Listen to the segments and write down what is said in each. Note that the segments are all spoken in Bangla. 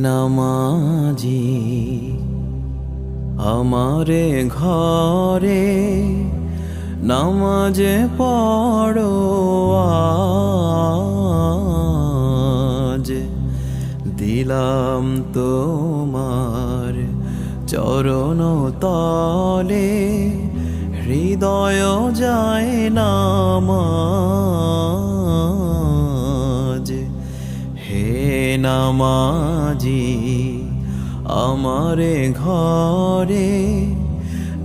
নামাজি আমারে ঘরে নামাজে পড়ো আজ। দিলাম তোমার চরণ তলে হৃদয় যায় নামাজ। হে নামাজি আমারে ঘরে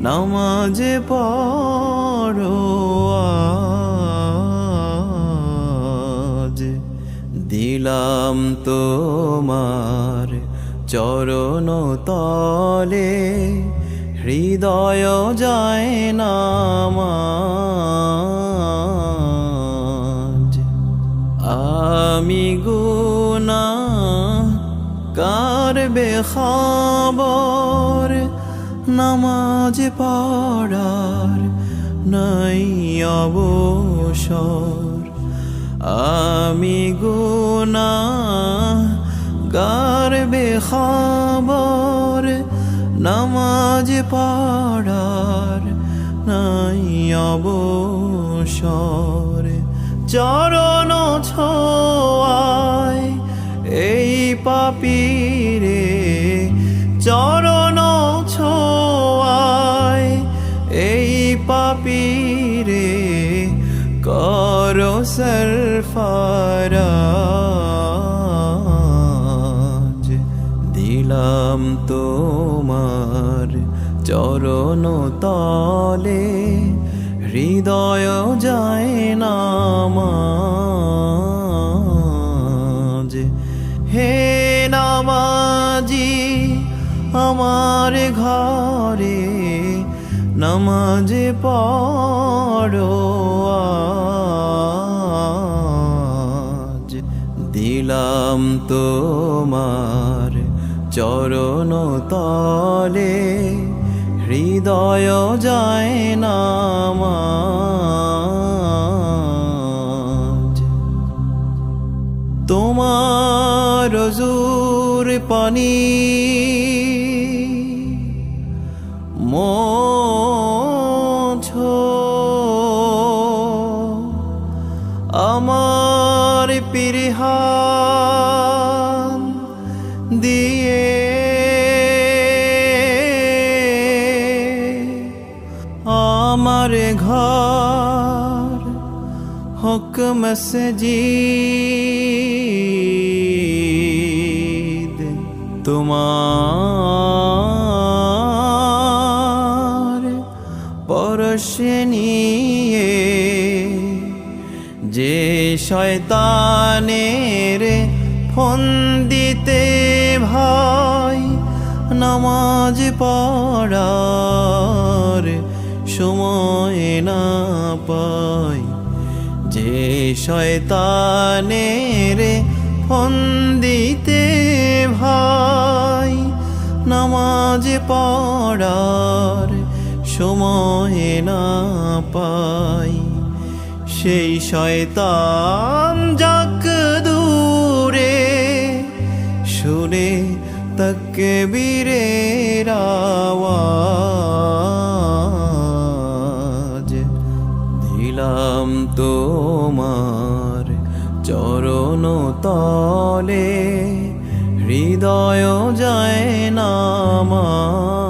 নামাজ পড়ো দিলাম তোমার চরণ তলে হৃদয় যায় নামাজ। আমি গুনা কার খবর নামাজ পড়ার নাই অবসর। আমি গুনা গারবে খবর নামাজ পড়ার নাই অবসর। চরণ পাপিরে করো সরফরাজ দিলাম তোমার চরণ তলে হৃদয় যায় নামাজ হে নামাজি আমার ঘরে নামাজ পড়ো আজ। দিলাম তোমার চরণ তলে হৃদয় যায় নামাজ। তোমার জোর পানি মোছো পিরহান দিয়ে। আমার ঘর হক মসজিদ তোমার পরশ নিয়ে। যে শয়তানের ফোন দিতে ভাই নামাজ পড়ার সময় না পাই। যে শয়তানের ফোন দিতে ভাই নামাজ পড়ার সময় না পাই। সেই শয়তান যাক দূরে শুনে তকে আওয়াজ। দিলাম তোমার চরণ তলে হৃদয় যায় নামাজ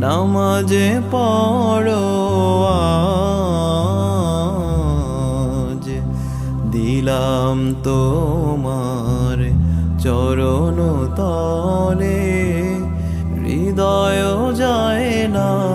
নামাজে পড়ো আজ। দিলাম তোমার চরণ তলে হৃদয় যায় না